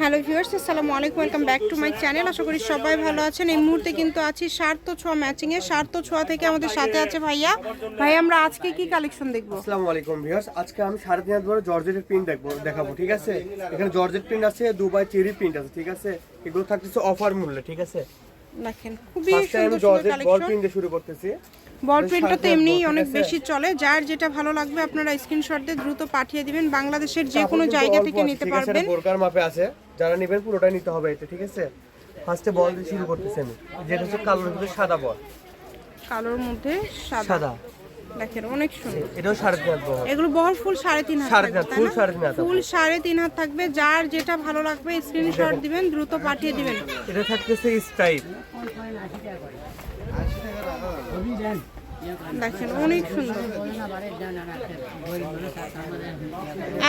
Hello viewers আসসালামু আলাইকুম welcome back to my channel. আশা করি সবাই ভালো আছেন। এই মুহূর্তে কিন্তু আছি স্বার্থ ছোঁয়া ম্যাচিং এ স্বার্থ ছোঁয়া থেকে আমাদের সাথে আছে ভাইয়া। ভাই আমরা আজকে কি কালেকশন দেখব? আসসালামু আলাইকুম ভিউয়ার্স আজকে আমি সাড়ে তিন হাত বড় জর্জেটের প্রিন্ট দেখব দেখাবো ঠিক আছে? এখানে জর্জেট প্রিন্ট আছে দুবাই চেরি প্রিন্ট আছে ঠিক আছে? এগুলো থাকতেছে অফার মূল্যে ঠিক আছে? দেখেন খুবই সুন্দর কালেকশন শুরু করতেছি। বল প্রিন্টটা তো এমনিই অনেক বেশি চলে। যার যেটা ভালো লাগবে আপনারা স্ক্রিনশট দিয়ে দ্রুত পাঠিয়ে দিবেন। বাংলাদেশের যে কোনো জায়গা থেকে নিতে পারবেন। বোরকার মাপে আছে। যারা নেবেন পুরোটাই নিতে হবে এতে ঠিক আছে? ফার্স্টে বল দিয়ে শুরু করতেছি আমি। যেটা হচ্ছে কালোর মধ্যে সাদা বল। কালোর মধ্যে সাদা। দেখেন অনেক সুন্দর। এটাও সাড়ে তিন হাত এগুলো বহর ফুল সাড়ে তিন হাত তাই সাড়ে তিন হাত ফুল সাড়ে তিন হাত থাকবে। যার যেটা ভালো লাগবে স্ক্রিনশট দিবেন দ্রুত পাঠিয়ে দিবেন। এটা থাকতেছে স্ট্রাইপ দেখেন অনেক সুন্দর।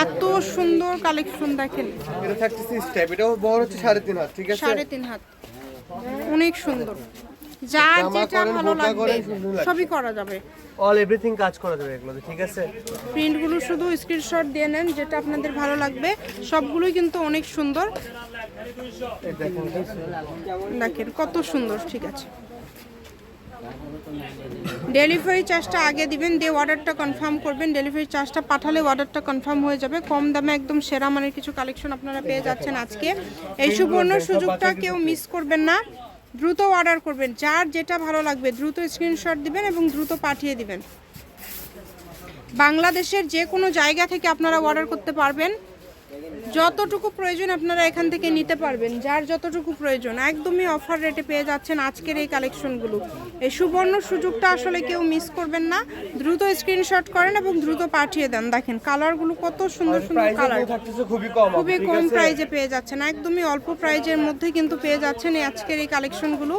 এত সুন্দর কালেকশন দেখেন। এটা থাকতেছে স্ট্রাইপ এটাও বড় হচ্ছে সাড়ে তিন হাত ঠিক আছে? সাড়ে তিন হাত। অনেক সুন্দর। যার যেটা ভালো লাগবে সবই করা যাবে। অল এভরিথিং কাজ করা যাবে এগুলোতে ঠিক আছে? প্রিন্টগুলো শুধু স্ক্রিনশট দিয়ে নেন যেটা আপনাদের ভালো লাগবে। সবগুলোই কিন্তু অনেক সুন্দর। দেখেন কত সুন্দর ঠিক আছে। ডেলিভারি চার্জটা আগে দিবেন, দিয়ে অর্ডারটা কনফার্ম করবেন। ডেলিভারি চার্জটা পাঠালে অর্ডারটা কনফার্ম হয়ে যাবে। কম দামে একদম সেরা মানের কিছু কালেকশন আপনারা পেয়ে যাচ্ছেন আজকে। এই সুবর্ণ সুযোগটা কেউ মিস করবেন না। দ্রুত অর্ডার করবেন। যার যেটা ভালো লাগবে, দ্রুত স্ক্রিনশট দিবেন এবং দ্রুত পাঠিয়ে দিবেন। বাংলাদেশের যে কোনো জায়গা থেকে আপনারা অর্ডার করতে পারবেন। যতটুকু প্রয়োজন আপনারা এখান থেকে নিতে পারবেন যার যতটুকু প্রয়োজন। একদমই অফার রেটে পেয়ে যাচ্ছেন আজকের এই কালেকশনগুলো এই সুবর্ণ সুযোগটা আসলে কেউ মিস করবেন না। দ্রুত স্ক্রিনশট করেন এবং দ্রুত পাঠিয়ে দেন। দেখেন কালারগুলো কত সুন্দর সুন্দর কালার খুবই কম খুবই কম প্রাইজে পেয়ে যাচ্ছেন। একদমই অল্প প্রাইজের মধ্যে কিন্তু পেয়ে যাচ্ছেন এই আজকের এই কালেকশনগুলো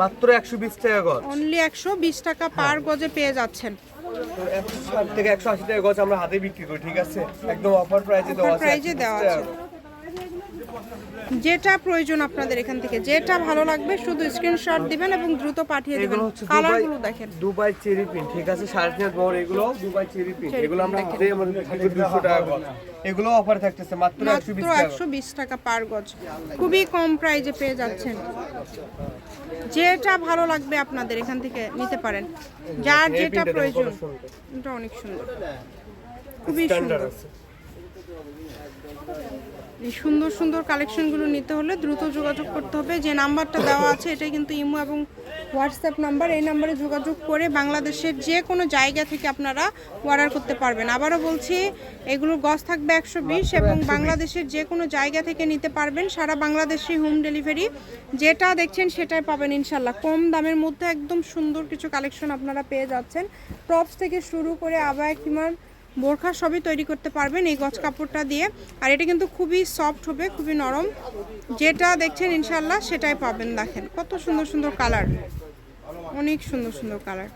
মাত্র একশো বিশ টাকা অনলি একশো বিশ টাকা পার গজে পেয়ে যাচ্ছেন। একশো ষাট থেকে একশো আশি টাকা গজ আমরা হাতে বিক্রি করি ঠিক আছে? একদম অফার প্রাইসে দেওয়া আছে। প্রাইজে দেওয়া। আছে। যেটা প্রয়োজন আপনাদের এখান থেকে যেটা ভালো লাগবে শুধু স্ক্রিনশট দিবেন এবং দ্রুত পাঠিয়ে দিবেন। কালারগুলো দেখেন। দুবাই চেরি পিন ঠিক আছে? সাড়ে তিন বড় এগুলো দুবাই চেরি প্রিন্ট এগুলো আমরা হাতে আমাদের দুশো টাকা গজ। এগুলো অফার থাকতেছে মাত্র একশো মাত্র বিশ টাকা। একশো বিশ টাকা পার গজ। খুবই কম প্রাইজে পেয়ে যাচ্ছেন। যেটা ভালো লাগবে আপনাদের এখান থেকে নিতে পারেন। যার যেটা প্রয়োজন এটা অনেক সুন্দর। খুবই সুন্দর। আছে। এই সুন্দর সুন্দর কালেকশনগুলো নিতে হলে দ্রুত যোগাযোগ করতে হবে। যে নাম্বারটা দেওয়া আছে এটা কিন্তু ইমো এবং হোয়াটসঅ্যাপ নাম্বার। এই নাম্বারে যোগাযোগ করে বাংলাদেশের যে কোনো জায়গা থেকে আপনারা অর্ডার করতে পারবেন। আবারও বলছি এগুলোর গজ থাকবে একশো বিশ এবং বাংলাদেশের যে কোনো জায়গা থেকে নিতে পারবেন। সারা বাংলাদেশে হোম ডেলিভারি যেটা দেখছেন সেটাই পাবেন ইনশাল্লাহ কম দামের মধ্যে একদম সুন্দর কিছু কালেকশন আপনারা পেয়ে যাচ্ছেন। টপস থেকে শুরু করে আবার কিমার বোরখা সবই তৈরি করতে পারবেন এই গজ কাপড়টা দিয়ে। আর এটা কিন্তু খুবই সফট হবে খুবই নরম। যেটা দেখছেন ইনশাল্লাহ সেটাই পাবেন দেখেন। কত সুন্দর সুন্দর কালার। অনেক সুন্দর সুন্দর কালার।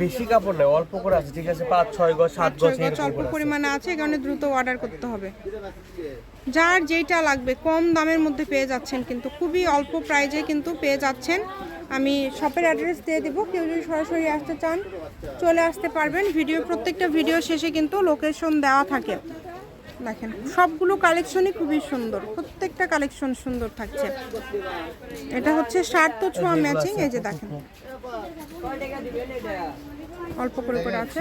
বেশি কাপড় নেই অল্প করে আছে ঠিক আছে? পাঁচ ছয় গজ সাত গজ গজ অল্প পরিমাণে আছে এই কারণে দ্রুত অর্ডার করতে হবে। যার যেটা লাগবে কম দামের মধ্যে পেয়ে যাচ্ছেন কিন্তু খুবই অল্প প্রাইজে কিন্তু পেয়ে যাচ্ছেন। আমি শপের অ্যাড্রেস দিয়ে দেবো। কেউ যদি সরাসরি আসতে চান চলে আসতে পারবেন। ভিডিও প্রত্যেকটা ভিডিও শেষে কিন্তু লোকেশন দেওয়া থাকে। দেখেন সবগুলো কালেকশনই খুবই সুন্দর। প্রত্যেকটা কালেকশন সুন্দর থাকছে। এটা হচ্ছে শার্ট তো ছোঁয়া ম্যাচিং এই যে দেখেন। অল্প করে করে আছে।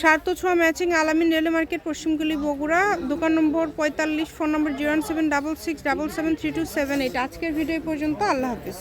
স্বার্থ ছোঁয়া ম্যাচিং আলামিন রেলওয়ে মার্কেট পশ্চিমগুলি বগুড়া দোকান নম্বর পঁয়তাল্লিশ phone number zero seven double six double seven three two seven eight. আজকের ভিডিও পর্যন্ত আল্লাহ হাফিজ।